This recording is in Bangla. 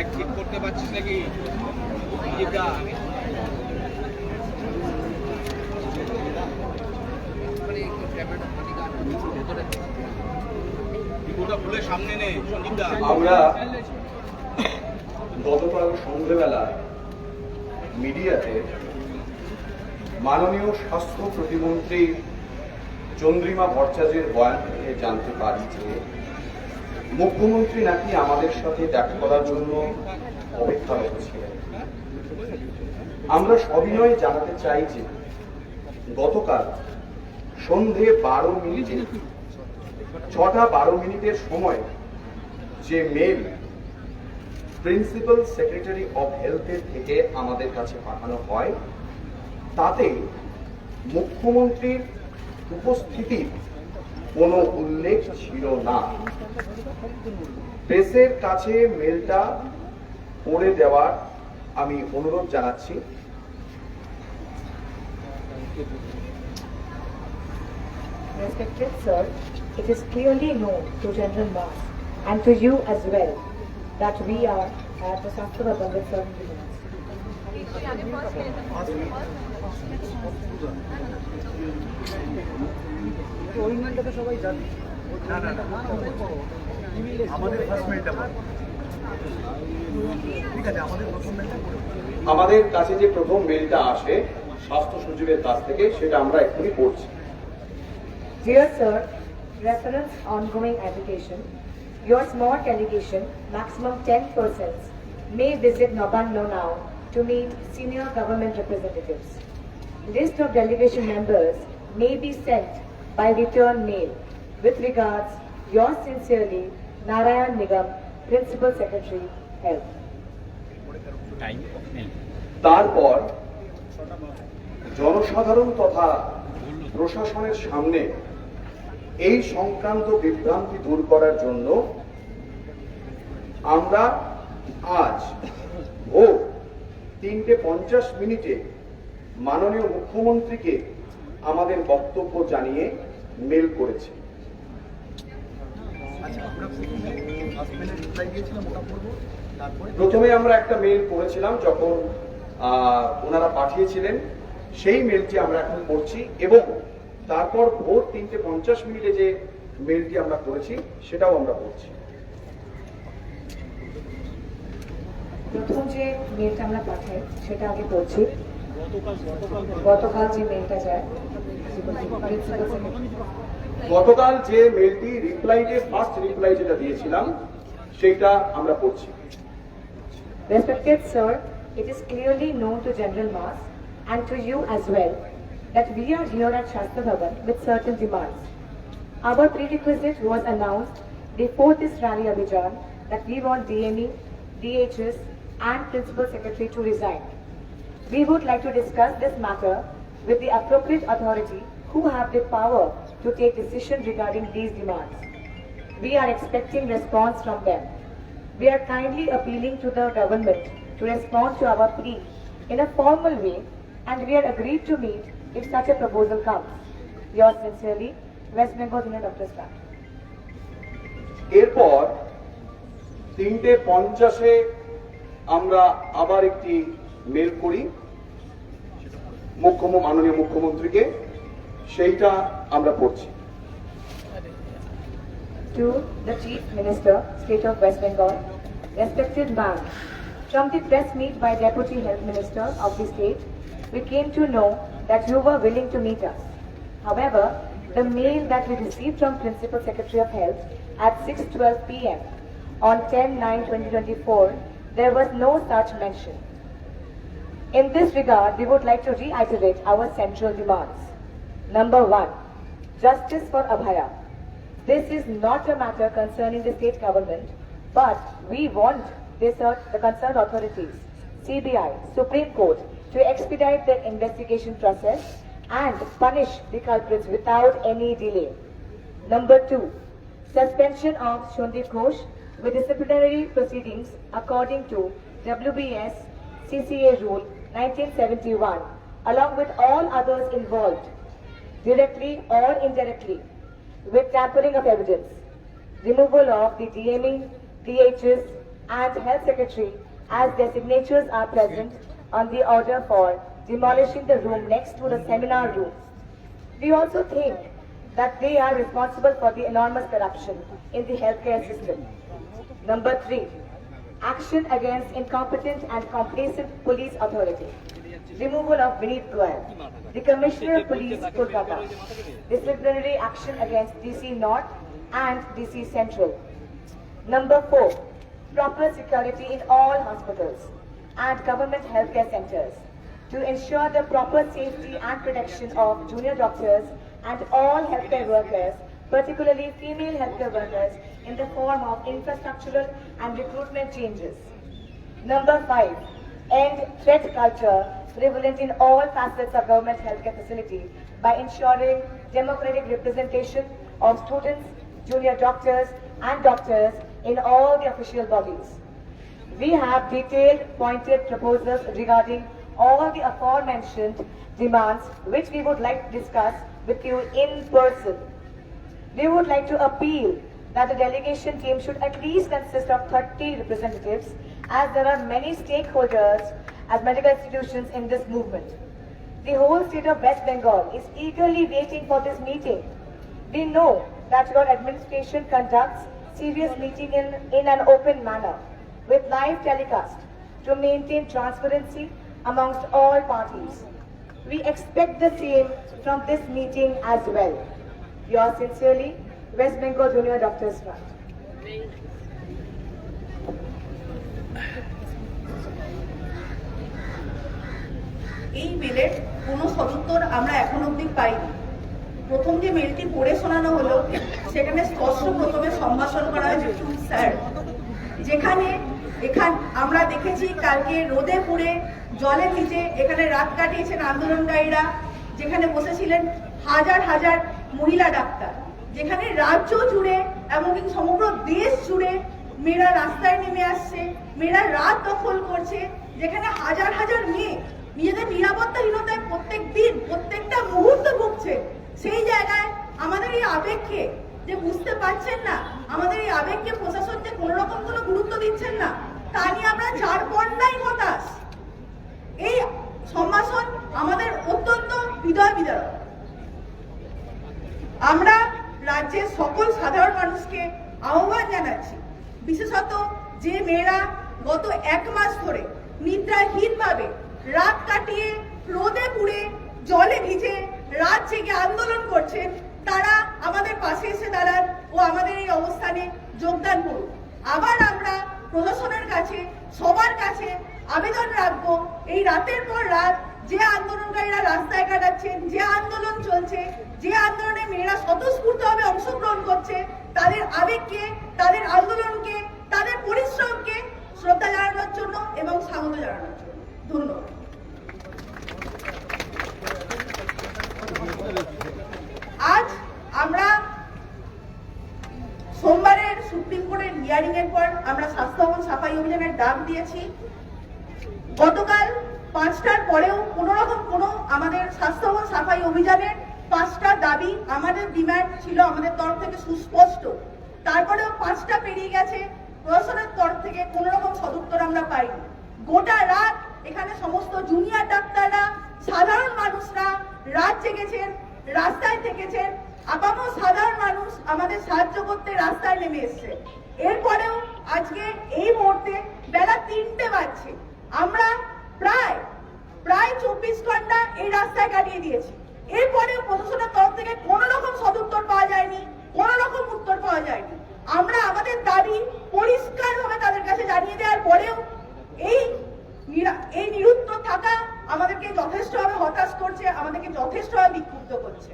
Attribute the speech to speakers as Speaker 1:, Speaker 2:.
Speaker 1: এক ঠিক করতে পারছিস নাকি
Speaker 2: আমরা গতকাল সন্ধ্যেবেলা মিডিয়াতে মাননীয় স্বাস্থ্য প্রতিমন্ত্রী চন্দ্রিমা ভট্টাচার্যের বয়ান থেকে জানতে পারি যে, মুখ্যমন্ত্রী নাকি আমাদের সাথে দেখা করার জন্য অপেক্ষারত ছিলেন আমরা সবিনয়ে জানাতে চাই যে, গতকাল সন্ধে বারো মিনিটে, ছটা বারো মিনিটের সময় যে মেল প্রিন্সিপাল সেক্রেটারি অফ হেলথের থেকে আমাদের কাছে পাঠানো হয়, তাতে মুখ্যমন্ত্রীর উপস্থিতির কোনো উল্লেখ ছিল না প্রেসের কাছে মেলটা পড়ে দেওয়ার আমি অনুরোধ জানাচ্ছি
Speaker 3: Respected sir, it is clearly known to General Mass and to you as well that we are at the Shastra
Speaker 4: আমাদের ফার্স্ট মেলটা ঠিক আছে আমাদের প্রথম মেলটা
Speaker 2: আমাদের কাছে যে প্রথম মেলটা আসে স্বাস্থ্য সচিবের কাছ থেকে সেটা আমরা এখনই পড়ছি
Speaker 3: Dear sir, reference ongoing agitation, your small delegation, maximum 10 persons, may visit Nobando now to meet senior government representatives. List of delegation members may be sent by return mail. With regards, yours sincerely, Narayan Nigam, Principal Secretary, Health.
Speaker 2: তারপর জনসাধারণ তথা প্রশাসনের সামনে এই সংক্রান্ত বিভ্রান্তি দূর করার জন্য আমরা আজ ভোর তিনটে পঞ্চাশ মিনিটে মাননীয় মুখ্যমন্ত্রীকে আমাদের বক্তব্য জানিয়ে মেল করেছি।
Speaker 4: আচ্ছা প্রথমে ফার্স্ট মেলের রিপ্লাই দিয়েছিলাম ওটা পড়ব তারপরে?
Speaker 2: প্রথমে আমরা একটা মেল করেছিলাম যখন ওনারা পাঠিয়েছিলেন সেই মেলটি আমরা এখন পড়ছি এবং তারপর ভোর তিনটে পঞ্চাশ মিনিটে যে মেলটি আমরা করেছি সেটাও আমরা পড়ছি।
Speaker 3: প্রথম যে মেলটা আমরা পাঠাই সেটা আগে পড়ছি। গতকাল যে মেলটা যায় প্রিন্সিপাল সেক্রেটারি
Speaker 2: গতকাল যে মেলটি রিপ্লাইতে ফার্স্ট রিপ্লাই যেটা দিয়েছিলাম সেইটা আমরা পড়ছি
Speaker 3: Respected sir, it is clearly known to General Mass and to you as well that we are here at Shastra Bhavan with certain demands. Our prerequisite was announced before this rally Abhijan that we want DME, DHS and Principal Secretary to resign. We would like to discuss this matter with the appropriate authority who have the power to take decision regarding these demands. We are expecting response from them. We are kindly appealing to the government to respond to our plea in a formal way and we are agreed to meet if such a proposal comes. Yours sincerely, West Bengal Senior Doctor Staff.
Speaker 2: এরপর তিনটে পঞ্চাশে আমরা আবার একটি মেল করি মুখ্যম মাননীয় মুখ্যমন্ত্রীকে সেইটা আমরা পড়ছি
Speaker 3: To the Chief Minister, State of West Bengal, respected ma'am, from the press meet by Deputy Health Minister of the state, we came to know that you were willing to meet us. However, the mail that we received from Principal Secretary of Health at 6:12 p.m. on 10-9-2024, there was no such mention. In this regard, we would like to reiterate our central demands. Number one, justice for Abhaya. This is not a matter concerning the state government, but we want this, the concerned authorities, CBI, Supreme Court, to expedite the investigation process and punish the culprits without any delay. Number two, suspension of Shundip Ghosh with disciplinary proceedings according to WBS CCA Rule 1971, along with all others involved. directly or indirectly, with tampering of evidence, removal of the DME, DHS, and Health Secretary as their signatures are present on the order for demolishing the room next to the seminar room. We also think that they are responsible for the enormous corruption in the healthcare system. Number three, action against incompetent and complacent police authority. Removal of Vineet Goyal, the Commissioner of Police, Kolkata. Disciplinary action against DC North and DC Central. Number four, proper security in all hospitals and government healthcare centers to ensure the proper safety and protection of junior doctors and all healthcare workers, particularly female healthcare workers, in the form of infrastructural and recruitment changes. Number five, end threat culture prevalent in all facets of government healthcare facility by ensuring democratic representation of students, junior doctors, and doctors in all the official bodies. We have detailed pointed proposals regarding all the aforementioned demands which we would like to discuss with you in person. We would like to appeal that the delegation team should at least consist of 30 representatives as there are many stakeholders as medical institutions in this movement. The whole state of West Bengal is eagerly waiting for this meeting. We know that your administration conducts serious meeting in, in an open manner with live telecast to maintain transparency amongst all parties. We expect the same from this meeting as well. Yours sincerely, West Bengal Junior Doctors Front.
Speaker 5: এই মেলের কোনো সদুত্তর আমরা এখন অবধি পাইনি। প্রথম যে মেলটি পড়ে শোনানো হলো, সেখানে স্পষ্ট প্রথমে সম্ভাষণ করা হয়েছে স্যার। যেখানে এখান আমরা দেখেছি কালকে রোদে পুড়ে, জলে ভিজে, এখানে রাত কাটিয়েছেন আন্দোলনকারীরা, যেখানে বসেছিলেন হাজার হাজার মহিলা ডাক্তার। যেখানে রাজ্য জুড়ে এমনকি সমগ্র দেশ জুড়ে মেয়েরা রাস্তায় নেমে আসছে, মেয়েরা রাত দখল করছে, যেখানে হাজার হাজার মেয়ে নিজেদের নিরাপত্তাহীনতায় প্রত্যেক দিন প্রত্যেকটা মুহূর্ত ভুগছে। সেই জায়গায় আমাদের এই আবেগকে যে বুঝতে পারছেন না, আমাদের এই আবেগকে প্রশাসন যে কোনো রকম কোনো গুরুত্ব দিচ্ছেন না, তা নিয়ে আমরা চার পর্দাই হতাশ। এই সম্ভাষণ আমাদের অত্যন্ত হৃদয় বিদারক। আমরা রাজ্যের সকল সাধারণ মানুষকে আহ্বান জানাচ্ছি। বিশেষত যে মেয়েরা গত এক মাস ধরে নিদ্রাহীনভাবে রাত কাটিয়ে রোদে পুড়ে জলে ভিজে রাত জেগে আন্দোলন করছেন, তারা আমাদের পাশে এসে দাঁড়ান ও আমাদের এই অবস্থানে যোগদান করুন। আবার আমরা প্রশাসনের কাছে, সবার কাছে আবেদন রাখব, এই রাতের পর রাত যে আন্দোলনকারীরা রাস্তায় কাটাচ্ছেন, যে আন্দোলন চলছে যে আন্দোলনে মেয়েরা স্বতঃস্ফূর্তভাবে অংশগ্রহণ করছে, তাদের আবেগকে, তাদের আন্দোলনকে, তাদের পরিশ্রমকে শ্রদ্ধা জানানোর জন্য এবং স্বাগত জানানোর জন্য। ধন্যবাদ। আজ আমরা সোমবারের সুপ্রিম কোর্টের হিয়ারিং এর পর আমরা স্বাস্থ্য এবং সাফাই অভিযানের ডাক দিয়েছি। গতকাল পাঁচটার পরেও কোনো রকম কোনো আমাদের স্বাস্থ্য এবং সাফাই অভিযানের পাঁচটা দাবি আমাদের ডিমান্ড ছিল, আমাদের তরফ থেকে সুস্পষ্ট। তারপরেও পাঁচটা পেরিয়ে গেছে, প্রশাসনের তরফ থেকে কোনো রকম সদুত্তর আমরা পাইনি। গোটা রাত এখানে সমস্ত জুনিয়র ডাক্তাররা, সাধারণ মানুষরা রাত জেগেছেন, রাস্তায় থেকেছেন। আপামর সাধারণ মানুষ আমাদের সাহায্য করতে রাস্তায় নেমে এসছে। এরপরেও আজকে এই মুহূর্তে বেলা তিনটে বাজছে। আমরা প্রায় প্রায় চব্বিশ ঘণ্টা এই রাস্তায় কাটিয়ে দিয়েছি। এরপরেও প্রশাসনের তরফ থেকে কোনো রকম সদুত্তর পাওয়া যায়নি, কোনো রকম উত্তর পাওয়া যায়নি। আমরা আমাদের দাবি পরিষ্কারভাবে তাদের কাছে জানিয়ে দেওয়ার পরেও এই এই নিরুত্তর থাকা আমাদেরকে যথেষ্টভাবে হতাশ করছে, আমাদেরকে যথেষ্টভাবে বিক্ষুব্ধ করছে।